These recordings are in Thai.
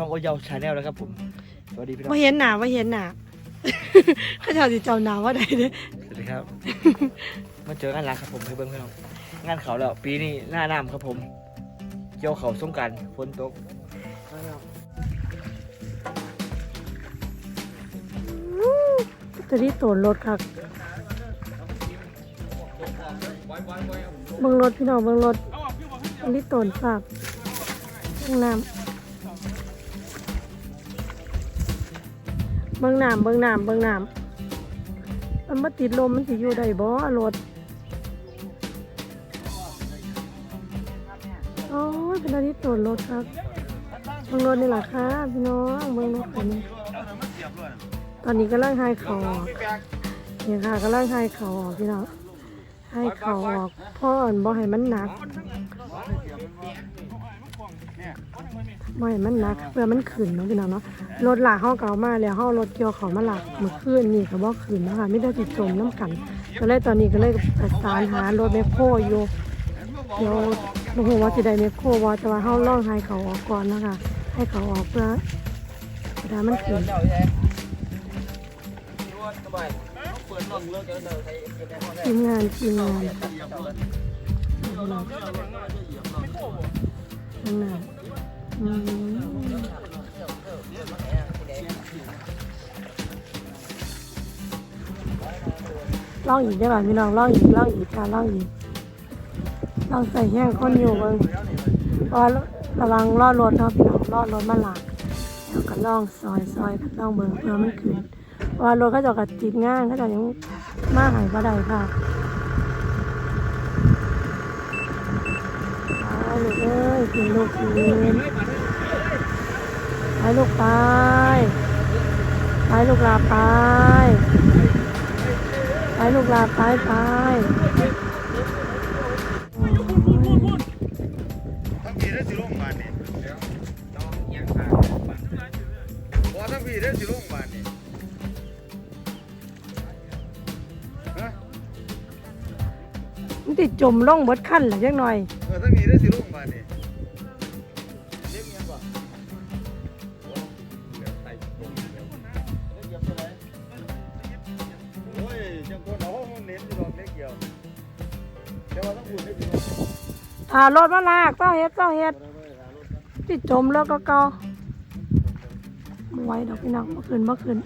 ช่องโอเยาชาแนลแล้วครับผม สวัสดีพี่น้องว่าเห็นหนาว่าเห็นหนาข้าเจ้าสิเจ้าหนาว่าใดเด้อสวัสดีครับ มาเจอกันแล้วครับผมให้เบิ้งพี่น้องงานเขาแล้วปีนี้หน้าน้ำครับผมเกี่ยวเขาสงกรารฝนตกตัวนี้ตัวรถครับเบิ่งรถพี่น้องเบิ่งรถอันนี้ตนฝากห้องน้ำ เบิ่งน้ำเบิ่งน้ำเบิ่งน้ำมันมาติดลมมันสิอยู่ได้บ่รถโอ้ยเป็นอันนี้ตนรถครับเบิ่งรถนี่แหละค่ะพี่น้องเบิ่งรถคันนี้ตอนนี้กำลังให้เขาออกเนี่ยค่ะกำลังให้เขาออกพี่น้องให้เขาออกพ่ออ่อนบ่ให้มันหนัก บ่ให้มันหนักเพื่อมันขึ้นเนาะพี่น้องเนาะรถหลากห้องเก่ามาแล้วห้องรถเกี่ยวเขามาหลักเมื่อคืนนี่ก็บ่ขึ้นนะคะไม่ได้ติดจมน้ำกันก็เลยตอนนี้ก็เลยประสานหารถแมคโครอยู่เดี๋ยวบ่ฮู้ว่าสิได้แมคโครบ่แต่ว่าเฮาลองให้เขาออกก่อนนะคะให้เขาออกเพื่อเวลามันขึ้นทีมงานทีมงานข้างหน้าอืม ล่องอีกได้ป่ะพี่น้องล่องอีกล่องอีกค่ะลองอีกลองใส่แห้งคนอยู่เบิ่งราะว่าระวังล่อรถเนาะพี่น้องล่อรถมาหลักแล้วก็ล่องซอยซอยล่องเบิ่งเพื่อมันขึ้นเพราะว่ารถเขาเจะกัดติดง่างเขาเจะยังมาหายบ่ได้ค่ะลูกเอ้ยกินลูกกิน ไปลูกไป ไปลูกลาไป ไปลูกลาไปไปโอ้ยทั้งปีได้สิลงมานี่บ่ทั้งปีได้สิลงมานี่ฮะมันติดจมล่องเบดขั้นหรือยังหน่อยเออทั้งปีได้สิลงมานี่ แต่าต้องพูดได้สิลงอ่ารถมาลากเจ้าเฮ็ดเจ้าเฮ็ดติดจมแล้วก็เกาไหว้ดอกพี่น้องเมื่อคืนเมื่อคืน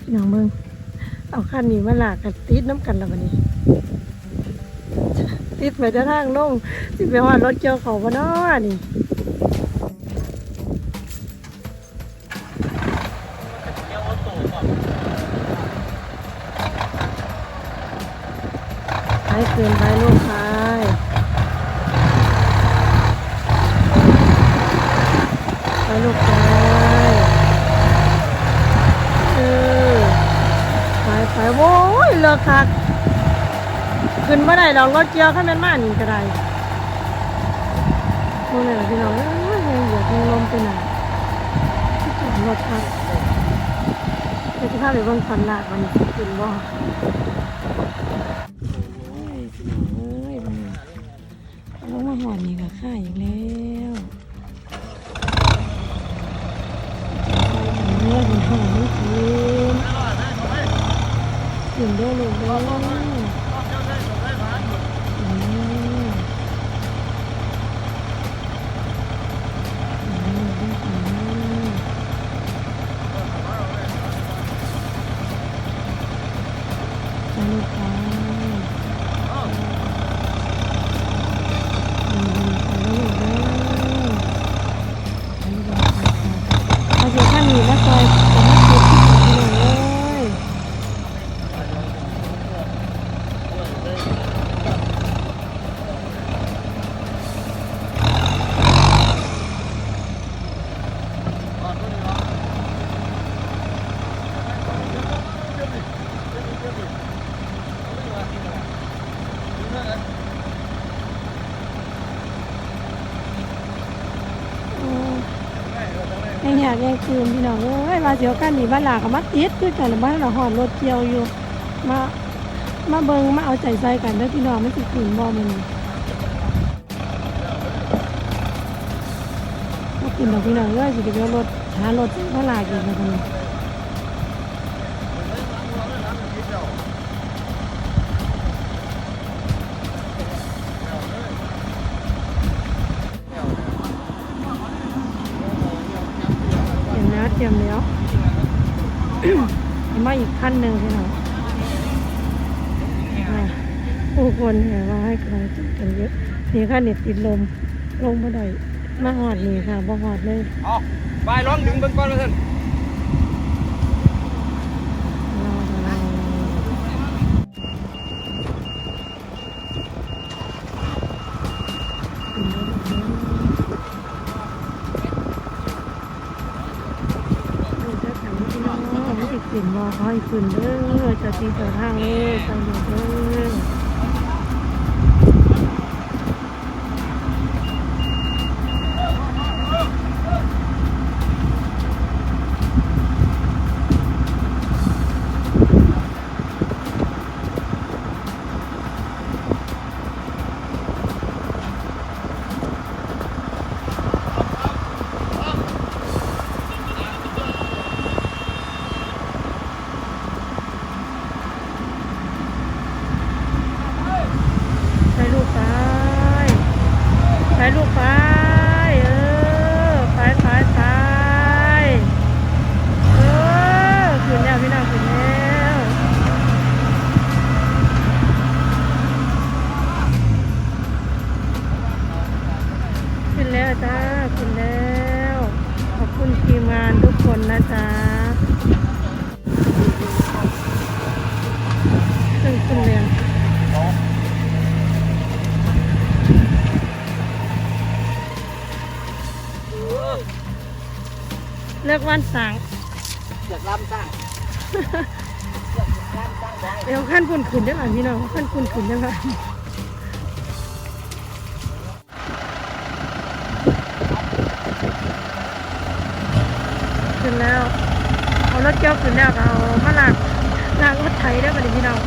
พี่น้องเบิ่งเอาขั้นนี้มาลากกันติดน้ำกันแล้ววันนี้ ติดไปจะทางลงสิไปหอดรถเกี่ยวเขาบ่เนนี่ โว้ยเลิกคักขึ้นมาได้ดอกรถเกี่ยวขั้นเป็นมานี่ก็ได้มองเลยล่ะพี่น้องเอ้ยยังเหยียบยังลมไปหน่อยที่จอดรถครับเดี๋ยวจะพาไปเบิ่งฟันลากวันนี้สิขึ้นบ่โอ้ยพี่น้องเอ้ยมันลงมาหอดนี่ก็ค่าอีกแล้วเนื้อเป็นหอมไม่กิน กินได้เลยเด้อ อืมอืมอืมสนุกจังอืมไปแล้วลูกเด้อไปลูกเด้อไปๆเอาเดี๋ยวข้างนี้มาซอยจะมาติดที่ของพี่น้องเอ้ย ยังอยากยังคืนพี่น้องเอ้ยมาเสียวกันนี่บ้านหลากับมาติดคือกันบ้านเราหอดรถเกี่ยวอยู่มามาเบิงมาเอาใจใส่กันเด้อพี่น้องไม่ติดขืนบ่มันกินดอกพี่น้องเอ้ยสิไปเอารถหารถบ้านหลากินกัน ทียมแล้วมาอีกขั้นหนึ่งใช่ไหมผู้คนแห่มาให้กำลังใจกันเยอะนี่ค่ะเน็ตติดลมลงมาได้มาหอดนี่ค่ะบ่หอดเลยอ๋อไปร้องดึงเบิ้งก่อนมาเถอะ รอรอ ไม่ติดกลิ่นบ่ขอให้ขึ้นเด้อเจะตีเจะทางเอ้ยไปเด้อเด้อ ไปลูกไปไปลูกไปเออไปไปไปเออขึ้นแล้วพี่น้องขึ้นแล้วขึ้นแล้วจ้าขึ้นแล้วขอบคุณทีมงานทุกคนนะจ๊ะขึ้นขึ้นเรียง เลือกวันสั่งเสือกล้ำสร้างเดี๋ยวขั้นคุณขึ้นได้ไหมพี่น้องขั้นคุณขึ้นได้ไหมขึ้นแล้ว เอารถเกี่ยวขึ้นแล้วก็เอามาลากลากรถไถได้ไหมพี่น้อง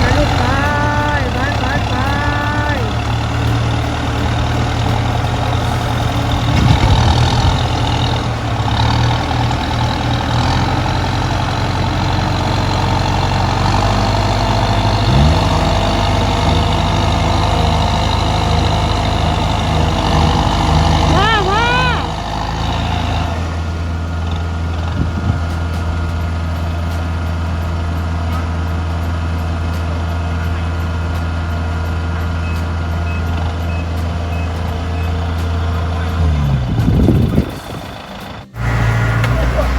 ไปลูกไปไปไปไปว้าว้า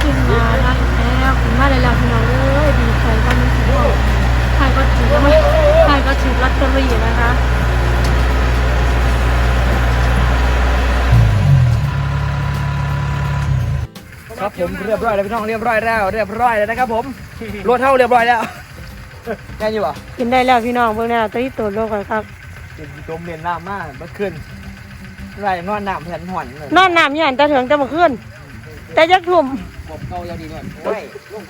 ขึ้นมาแล้วแล้วขึ้นมาแล้วพี่น้องเอ้ยดีใจก็มีถือว่าใครก็ถือไม่ใครก็ถือลอตเตอรี่นะคะ ค รับผมเรียบร้อยแล้วพี่น้องเรียบร้อยแล้วเรียบร้อยแล้วนะครับผมรถเท่าเรียบร้อยแล้วแน่อยู่ป่ะกินได้แล้วพี่น้องเบิ่งแนวตัวที่ตัวโลกเลยครับเป็นจมเรียนน้ำมากเมื่อคืนไรนอนน้ำแผ่นหอนเลยนอนน้ำอยันตะเถิงจะมาขึ้นแต่ยักทุ่มผมเกายาดีนอนโอ้ย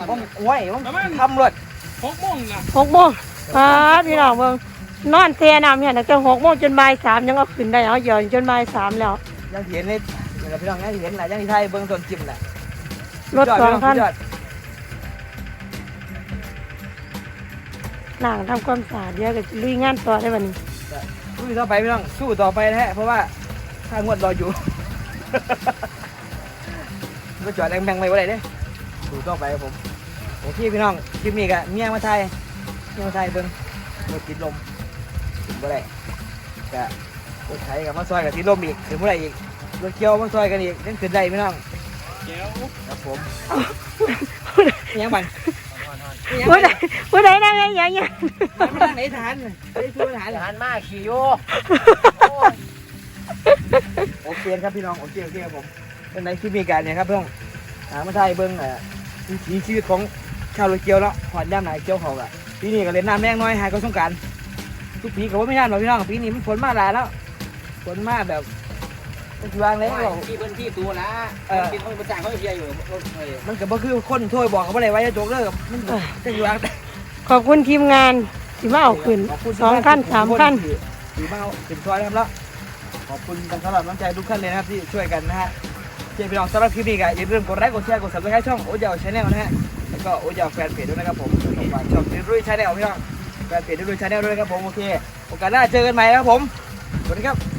ผมโอ้ยผมทำรถหกโมงอ่าพี่น้องเบิ่งนอนเทน้ำอยันตั้งแต่หกโมงจนบ่ายสามยังเอาขึ้นได้เอาหย่อนจนบ่ายสามแล้วยังเห็นในนี่แหละพี่น้องยังเห็นแหละยังที่ไทยเบิ้งต้นจิ้มแหละ รถสองคันสุดยดหลังทำความสะอาดเดี๋ยวก็ลุยงานต่อได้วันนี้สู้ต่อไปพี่น้องสู้ต่อไปนะฮะเพราะว่าข้างวดรออยู่ก็จอดแรงๆไปว่าไรเด้สู้ต่อไปครับผมโอเคพี่น้องคลิปนี้ก็เมียมาไทยเมียมาไทยเบิ้งรถติดลมถึงว่าไรก็รถไถกับมาซอยกับติดลมอีกถึงว่าไรอีกรถเกียวมาซอยกันอีกยังขึ้นได้พี่น้อง ครับผมยังบันผู้ใดผู้ใดนั่งยังยังยังมันนั่งไหนทหารไอ้ช่วยทหารทหารมาขี่โยโอเคครับพี่น้องโอเคโอเคครับผมเป็นในคลิปมีการเนี่ยครับพี่น้องหามาไทยเบิ้งเอ่อวิถีชีวิตของชาวโลเกียวเนาะหอดย่ำไหนเกียวเขาอะปีนี้ก็เล่นน้ำแรงน้อยหายก็สงกรารทุกปีก็ว่าไม่ยากหรอกพี่น้องปีนี้มันฝนมาหลายแล้วฝนมาแบบ มันสิวางเลยบอกที่พื้นที่ตัวนะเออกินคนประจานเขาเชียร์อยู่รถเลยมันก็บ่คือคนถ้วยบอกเขาบ่ได้ไว้จะโจกเลิกมันจะอยู่างขอบคุณทีมงานที่มาเอาขึ้นขบคุณสองขั้นสามขั้นที่ที่มาเอาถึงซอยนะครับแล้วขอบคุณกันสำหรับน้ำใจทุกท่านเลยนะครับที่ช่วยกันนะฮะเจ้าพี่น้องสำหรับคลิปนี้ก็อย่าลืมกดไลค์กดแชร์กดซับสไครต์ช่องโอ๊ตยาวชาแนลนะฮะแล้วก็โอ๊ตยาวแฟนเพจด้วยนะครับผมฝากช่องรุ่ยชาแนลพี่น้องแฟนเพจรุ่ยชาแนลด้วยนะครับผมโอเคโอกาสหน้าเจอกันใหม่นะครับผมสวัสดีครับ